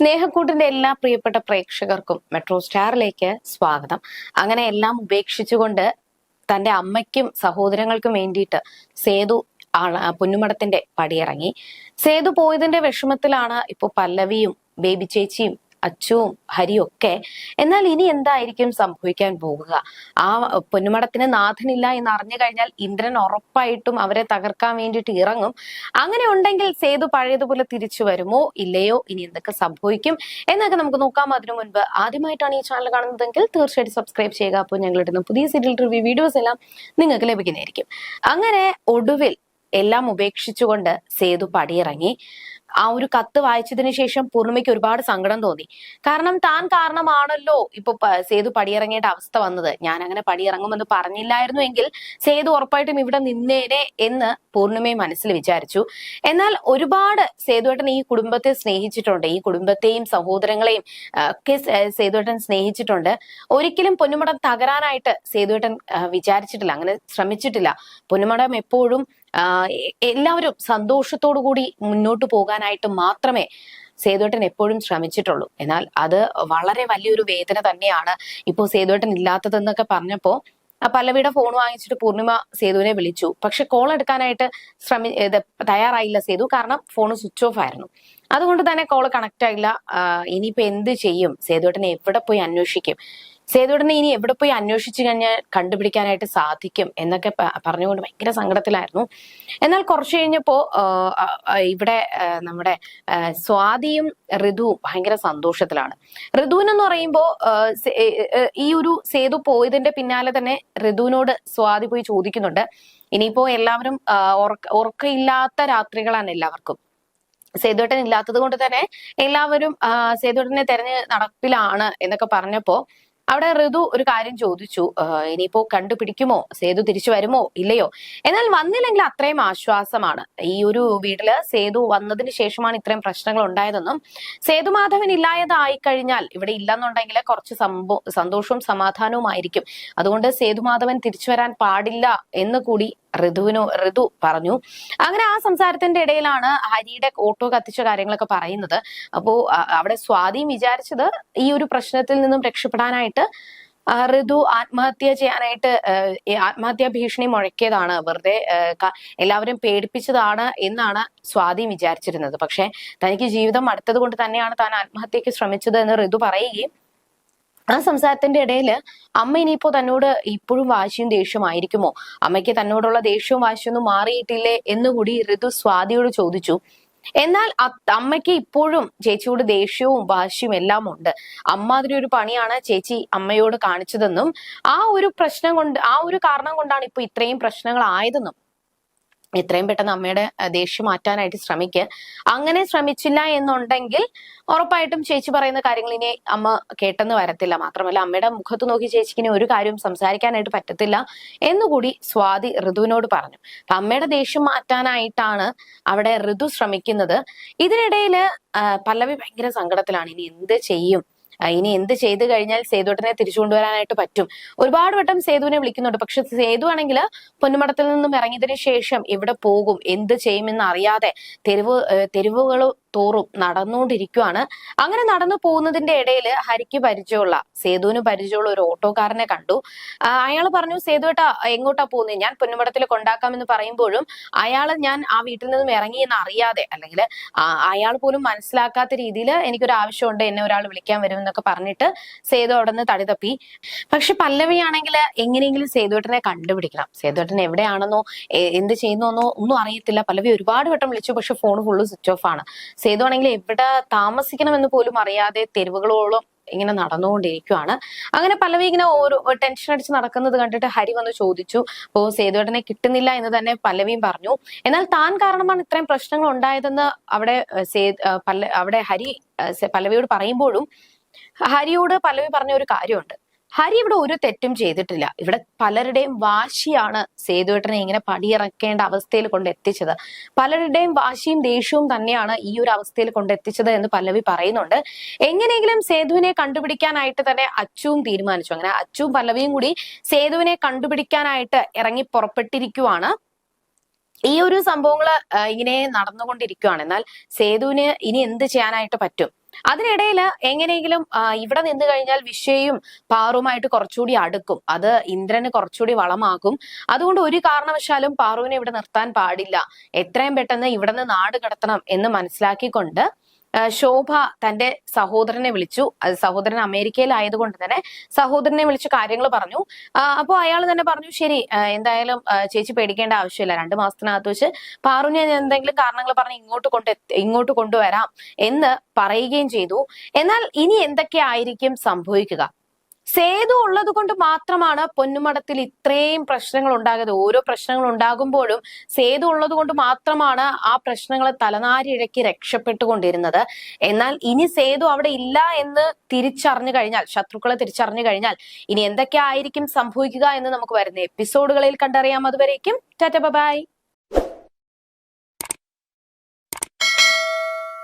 സ്നേഹക്കൂട്ടിന്റെ എല്ലാ പ്രിയപ്പെട്ട പ്രേക്ഷകർക്കും മെട്രോ സ്റ്റാറിലേക്ക് സ്വാഗതം. അങ്ങനെ എല്ലാം ഉപേക്ഷിച്ചുകൊണ്ട് തന്റെ അമ്മയ്ക്കും സഹോദരങ്ങൾക്കും വേണ്ടിയിട്ട് സേതു പൊന്നുമടത്തിന്റെ പടിയിറങ്ങി. സേതു പോയതിന്റെ വിഷമത്തിലാണ് ഇപ്പൊ പല്ലവിയും ബേബി ചേച്ചിയും അച്ചുവും ഒക്കെ. എന്നാൽ ഇനി എന്തായിരിക്കും സംഭവിക്കാൻ പോകുക ആ പൊന്നുമടത്തിന് നാഥനില്ല എന്ന് അറിഞ്ഞു കഴിഞ്ഞാൽ ഇന്ദ്രൻ ഉറപ്പായിട്ടും അവരെ തകർക്കാൻ വേണ്ടിയിട്ട് ഇറങ്ങും. അങ്ങനെ ഉണ്ടെങ്കിൽ സേതു പഴയതുപോലെ തിരിച്ചു വരുമോ? ഇല്ലയോ? ഇനി എന്തൊക്കെ സംഭവിക്കും? എന്നൊക്കെ നമുക്ക് നോക്കാം. അതിനു മുൻപ് ആദ്യമായിട്ടാണ് ഈ ചാനൽ കാണുന്നതെങ്കിൽ തീർച്ചയായിട്ടും സബ്സ്ക്രൈബ് ചെയ്യുക. അപ്പോൾ ഞങ്ങളുടെ പുതിയ സീരിയൽ റിവ്യൂ വീഡിയോസ് എല്ലാം നിങ്ങൾക്ക് ലഭിക്കുന്നതായിരിക്കും. അങ്ങനെ ഒടുവിൽ എല്ലാം ഉപേക്ഷിച്ചുകൊണ്ട് സേതു പടിയിറങ്ങി. ആ ഒരു കത്ത് വായിച്ചതിന് ശേഷം പൂർണിമയ്ക്ക് ഒരുപാട് സങ്കടം തോന്നി. കാരണം താൻ കാരണമാണല്ലോ ഇപ്പൊ സേതു പടിയിറങ്ങേണ്ട അവസ്ഥ വന്നത്. ഞാൻ അങ്ങനെ പടിയിറങ്ങുമെന്ന് പറഞ്ഞില്ലായിരുന്നു എങ്കിൽ സേതു ഉറപ്പായിട്ടും ഇവിടെ നിന്നേനെ എന്ന് പൂർണിമയും മനസ്സിൽ വിചാരിച്ചു. എന്നാൽ ഒരുപാട് സേതുവേട്ടൻ ഈ കുടുംബത്തെ സ്നേഹിച്ചിട്ടുണ്ട്. ഈ കുടുംബത്തെയും സഹോദരങ്ങളെയും ഒക്കെ സേതുവേട്ടൻ സ്നേഹിച്ചിട്ടുണ്ട്. ഒരിക്കലും പൊന്നുമടം തകരാനായിട്ട് സേതുവേട്ടൻ വിചാരിച്ചിട്ടില്ല. അങ്ങനെ ശ്രമിച്ചിട്ടില്ല. പൊന്നുമടം എപ്പോഴും എല്ലാവരും സന്തോഷത്തോടു കൂടി മുന്നോട്ട് പോകാനായിട്ട് മാത്രമേ സേതുവേട്ടൻ എപ്പോഴും ശ്രമിച്ചിട്ടുള്ളൂ. എന്നാൽ അത് വളരെ വലിയൊരു വേദന തന്നെയാണ് ഇപ്പോൾ സേതുവേട്ടൻ ഇല്ലാത്തതെന്നൊക്കെ പറഞ്ഞപ്പോൾ പല്ലവിയുടെ ഫോൺ വാങ്ങിച്ചിട്ട് പൂർണിമ സേതുവിനെ വിളിച്ചു. പക്ഷെ കോൾ എടുക്കാനായിട്ട് ശ്രമി തയ്യാറായില്ല സേതു. കാരണം ഫോൺ സ്വിച്ച് ഓഫ് ആയിരുന്നു. അതുകൊണ്ട് തന്നെ കോൾ കണക്ട് ആയില്ല. ഇനിയിപ്പോ എന്ത് ചെയ്യും? സേതുവേട്ടനെ എവിടെ പോയി അന്വേഷിക്കും? സേതുവേട്ടനെ ഇനി എവിടെ പോയി അന്വേഷിച്ചു കഴിഞ്ഞാൽ കണ്ടുപിടിക്കാനായിട്ട് സാധിക്കും എന്നൊക്കെ പറഞ്ഞുകൊണ്ട് ഭയങ്കര സങ്കടത്തിലായിരുന്നു. എന്നാൽ കുറച്ചു കഴിഞ്ഞപ്പോ ഇവിടെ നമ്മുടെ സ്വാതിയും ഋതുവും ഭയങ്കര സന്തോഷത്തിലാണ്. ഋതുവിനെന്ന് പറയുമ്പോ ഈ ഒരു സേതു പോയതിന്റെ പിന്നാലെ തന്നെ ഋതുവിനോട് സ്വാതി പോയി ചോദിക്കുന്നുണ്ട്. ഇനിയിപ്പോ എല്ലാവരും ഉറക്കയില്ലാത്ത രാത്രികളാണ് എല്ലാവർക്കും. സേതുവേട്ടൻ ഇല്ലാത്തത് കൊണ്ട് തന്നെ എല്ലാവരും സേതുവേട്ടനെ തെരഞ്ഞ് നടപ്പിലാണ് എന്നൊക്കെ പറഞ്ഞപ്പോ അവിടെ ഋതു ഒരു കാര്യം ചോദിച്ചു ഇനിയിപ്പോ കണ്ടുപിടിക്കുമോ? സേതു തിരിച്ചു വരുമോ? ഇല്ലയോ? എന്നാൽ വന്നില്ലെങ്കിൽ അത്രയും ആശ്വാസമാണ്. ഈ ഒരു വീട്ടിൽ സേതു വന്നതിന് ശേഷമാണ് ഇത്രയും പ്രശ്നങ്ങൾ ഉണ്ടായതെന്നും സേതു മാധവൻ ഇല്ലായതായി കഴിഞ്ഞാൽ ഇവിടെ ഇല്ലെന്നുണ്ടെങ്കിൽ കുറച്ച് സന്തോഷവും സമാധാനവും ആയിരിക്കും അതുകൊണ്ട് സേതു മാധവൻ തിരിച്ചു വരാൻ പാടില്ല എന്ന് കൂടി ഋതുവിനോ ഋതു പറഞ്ഞു. അങ്ങനെ ആ സംസാരത്തിന്റെ ഇടയിലാണ് ഹരിയുടെ ഓട്ടോ കത്തിച്ച കാര്യങ്ങളൊക്കെ പറയുന്നത്. അപ്പോ അവിടെ സ്വാതിയും വിചാരിച്ചത് ഈ ഒരു പ്രശ്നത്തിൽ നിന്നും രക്ഷപ്പെടാനായിട്ട് ഋതു ആത്മഹത്യ ചെയ്യാനായിട്ട് ആത്മഹത്യാ ഭീഷണി മുഴക്കിയതാണ്. വെറുതെ എല്ലാവരും പേടിപ്പിച്ചതാണ് എന്നാണ് സ്വാതി വിചാരിച്ചിരുന്നത്. പക്ഷെ തനിക്ക് ജീവിതം അടുത്തത് കൊണ്ട് തന്നെയാണ് താൻ ആത്മഹത്യക്ക് ശ്രമിച്ചത് എന്ന് ഋതു പറയുകയും ആ സംസാരത്തിന്റെ ഇടയിൽ അമ്മ ഇനിയിപ്പോ തന്നോട് ഇപ്പോഴും വാശിയും ദേഷ്യമായിരിക്കുമോ അമ്മയ്ക്ക് തന്നോടുള്ള ദേഷ്യവും വാശിയൊന്നും മാറിയിട്ടില്ലേ എന്നുകൂടി ഋതു സ്വാതിയോട് ചോദിച്ചു. എന്നാൽ അമ്മയ്ക്ക് ഇപ്പോഴും ചേച്ചിയോട് ദേഷ്യവും വാശിയും എല്ലാം ഉണ്ട്. അമ്മാതിരി ഒരു പണിയാണ് ചേച്ചി അമ്മയോട് കാണിച്ചതെന്നും ആ ഒരു പ്രശ്നം കൊണ്ട് ആ ഒരു കാരണം കൊണ്ടാണ് ഇപ്പൊ ഇത്രയും പ്രശ്നങ്ങൾ ആയതെന്നും എത്രയും പെട്ടെന്ന് അമ്മയുടെ ദേഷ്യം മാറ്റാനായിട്ട് ശ്രമിക്കുക അങ്ങനെ ശ്രമിച്ചില്ല എന്നുണ്ടെങ്കിൽ ഉറപ്പായിട്ടും ചേച്ചി പറയുന്ന കാര്യങ്ങൾ ഇനി അമ്മ കേട്ടെന്ന് വരത്തില്ല. മാത്രമല്ല അമ്മയുടെ മുഖത്ത് നോക്കി ചേച്ചിക്ക് ഒരു കാര്യവും സംസാരിക്കാനായിട്ട് പറ്റത്തില്ല എന്നുകൂടി സ്വാതി ഋതുവിനോട് പറഞ്ഞു. അപ്പൊ അമ്മയുടെ ദേഷ്യം മാറ്റാനായിട്ടാണ് അവിടെ ഋതു ശ്രമിക്കുന്നത്. ഇതിനിടയിൽ പല്ലവി ഭയങ്കര സങ്കടത്തിലാണ്. ഇനി എന്ത് ചെയ്യും? ഇനി എന്ത് ചെയ്തു കഴിഞ്ഞാൽ സേതുട്ടനെ തിരിച്ചു കൊണ്ടുവരാനായിട്ട് പറ്റും. ഒരുപാട് വട്ടം സേതുവിനെ വിളിക്കുന്നുണ്ട്. പക്ഷെ സേതു ആണെങ്കിൽ പൊന്നുമടത്തിൽ നിന്നും ഇറങ്ങിയതിനു ശേഷം എവിടെ പോകും? എന്ത് ചെയ്യുമെന്ന് അറിയാതെ തെരുവ് തെരുവുകൾ തോറും നടന്നുകൊണ്ടിരിക്കുവാണ്. അങ്ങനെ നടന്നു പോകുന്നതിന്റെ ഇടയിൽ ഹരിക്ക് പരിചയമുള്ള സേതുവിന് പരിചയമുള്ള ഒരു ഓട്ടോക്കാരനെ കണ്ടു. അയാൾ പറഞ്ഞു സേതുവേട്ട എങ്ങോട്ടാ പോകുന്നത് ഞാൻ പൊന്നുമടത്തിൽ കൊണ്ടാക്കാമെന്ന് പറയുമ്പോഴും അയാൾ ഞാൻ ആ വീട്ടിൽ നിന്നും ഇറങ്ങി എന്ന് അറിയാതെ അല്ലെങ്കിൽ അയാൾ പോലും മനസ്സിലാക്കാത്ത രീതിയിൽ എനിക്കൊരു ആവശ്യമുണ്ട് എന്നെ ഒരാൾ വിളിക്കാൻ വരുമെന്നൊക്കെ പറഞ്ഞിട്ട് സേതു അവിടെ നിന്ന് തടി തപ്പി. പക്ഷെ പല്ലവിയാണെങ്കിൽ എങ്ങനെയെങ്കിലും സേതുവേട്ടനെ കണ്ടുപിടിക്കണം. സേതുവേട്ടൻ എവിടെയാണെന്നോ എന്ത് ചെയ്യുന്നോന്നോ ഒന്നും അറിയത്തില്ല. പല്ലവി ഒരുപാട് വട്ടം വിളിച്ചു പക്ഷെ ഫോൺ ഫുള്ള് സ്വിച്ച് ഓഫ് ആണ്. സേതു എവിടെ താമസിക്കണമെന്ന് പോലും അറിയാതെ തെരുവുകളോളം ഇങ്ങനെ നടന്നുകൊണ്ടിരിക്കുവാണ്. അങ്ങനെ പലവി ഇങ്ങനെ ഓരോ ടെൻഷൻ അടിച്ച് നടക്കുന്നത് കണ്ടിട്ട് ഹരി വന്ന് ചോദിച്ചു അപ്പോ സേതുവേട്ടനെ കിട്ടുന്നില്ല എന്ന് തന്നെ പല്ലവിയും പറഞ്ഞു. എന്നാൽ താൻ കാരണമാണ് ഇത്രയും പ്രശ്നങ്ങൾ ഉണ്ടായതെന്ന് അവിടെ അവിടെ ഹരി പലവിയോട് പറയുമ്പോഴും ഹരിയോട് പല്ലവി പറഞ്ഞ ഒരു കാര്യമുണ്ട്. ഹരി ഇവിടെ ഒരു തെറ്റും ചെയ്തിട്ടില്ല. ഇവിടെ പലരുടെയും വാശിയാണ് സേതുവേട്ടനെ ഇങ്ങനെ പടിയിറക്കേണ്ട അവസ്ഥയിൽ കൊണ്ട് എത്തിച്ചത്. പലരുടെയും വാശിയും ദേഷ്യവും തന്നെയാണ് ഈ ഒരു അവസ്ഥയിൽ കൊണ്ട് എത്തിച്ചത് എന്ന് പല്ലവി പറയുന്നുണ്ട്. എങ്ങനെയെങ്കിലും സേതുവിനെ കണ്ടുപിടിക്കാനായിട്ട് തന്നെ അച്ചുവും തീരുമാനിച്ചു. അങ്ങനെ അച്ചുവും പല്ലവിയും കൂടി സേതുവിനെ കണ്ടുപിടിക്കാനായിട്ട് ഇറങ്ങി പുറപ്പെട്ടിരിക്കുവാണ്. ഈ ഒരു സംഭവങ്ങൾ ആ, ഇങ്ങനെ നടന്നുകൊണ്ടിരിക്കുകയാണ് എന്നാൽ സേതുവിന് ഇനി എന്ത് ചെയ്യാനായിട്ട് പറ്റും? അതിനിടയിൽ എങ്ങനെയെങ്കിലും ഇവിടെ നിന്ന് കഴിഞ്ഞാൽ വിഷയും പാറുമായിട്ട് കുറച്ചുകൂടി അടുക്കും. അത് ഇന്ദ്രന് കുറച്ചുകൂടി വളമാകും അതുകൊണ്ട് ഒരു കാരണവശാലും പാറുവിനെ ഇവിടെ നിർത്താൻ പാടില്ല. എത്രയും പെട്ടെന്ന് ഇവിടെ നിന്ന് നാട് കടത്തണം എന്ന് മനസ്സിലാക്കിക്കൊണ്ട് ശോഭ തന്റെ സഹോദരനെ വിളിച്ചു. അത് സഹോദരൻ അമേരിക്കയിലായതുകൊണ്ട് തന്നെ സഹോദരനെ വിളിച്ച് കാര്യങ്ങൾ പറഞ്ഞു. അപ്പോൾ അയാൾ തന്നെ പറഞ്ഞു ശരി എന്തായാലും ചേച്ചി പേടിക്കേണ്ട ആവശ്യമില്ല. രണ്ട് മാസത്തിനകത്ത് വെച്ച് പാറുവിനെ എന്തെങ്കിലും കാരണങ്ങൾ പറഞ്ഞ് ഇങ്ങോട്ട് കൊണ്ട് ഇങ്ങോട്ട് കൊണ്ടുവരാം എന്ന് പറയുകയും ചെയ്തു. എന്നാൽ ഇനി എന്തൊക്കെ ആയിരിക്കും സംഭവിക്കുക? സേതു ഉള്ളത് കൊണ്ട് മാത്രമാണ് പൊന്നുമടത്തിൽ ഇത്രയും പ്രശ്നങ്ങൾ ഉണ്ടാകുന്നത്. ഓരോ പ്രശ്നങ്ങൾ ഉണ്ടാകുമ്പോഴും സേതു ഉള്ളത് കൊണ്ട് മാത്രമാണ് ആ പ്രശ്നങ്ങൾ തലനാരിഴക്കി രക്ഷപ്പെട്ടുകൊണ്ടിരുന്നത്. എന്നാൽ ഇനി സേതു അവിടെ ഇല്ല എന്ന് തിരിച്ചറിഞ്ഞു കഴിഞ്ഞാൽ ശത്രുക്കളെ തിരിച്ചറിഞ്ഞു കഴിഞ്ഞാൽ ഇനി എന്തൊക്കെ ആയിരിക്കും സംഭവിക്കുക എന്ന് നമുക്ക് വരുന്ന എപ്പിസോഡുകളിൽ കണ്ടറിയാം. അതുവരേക്കും ടാറ്റ ബൈ.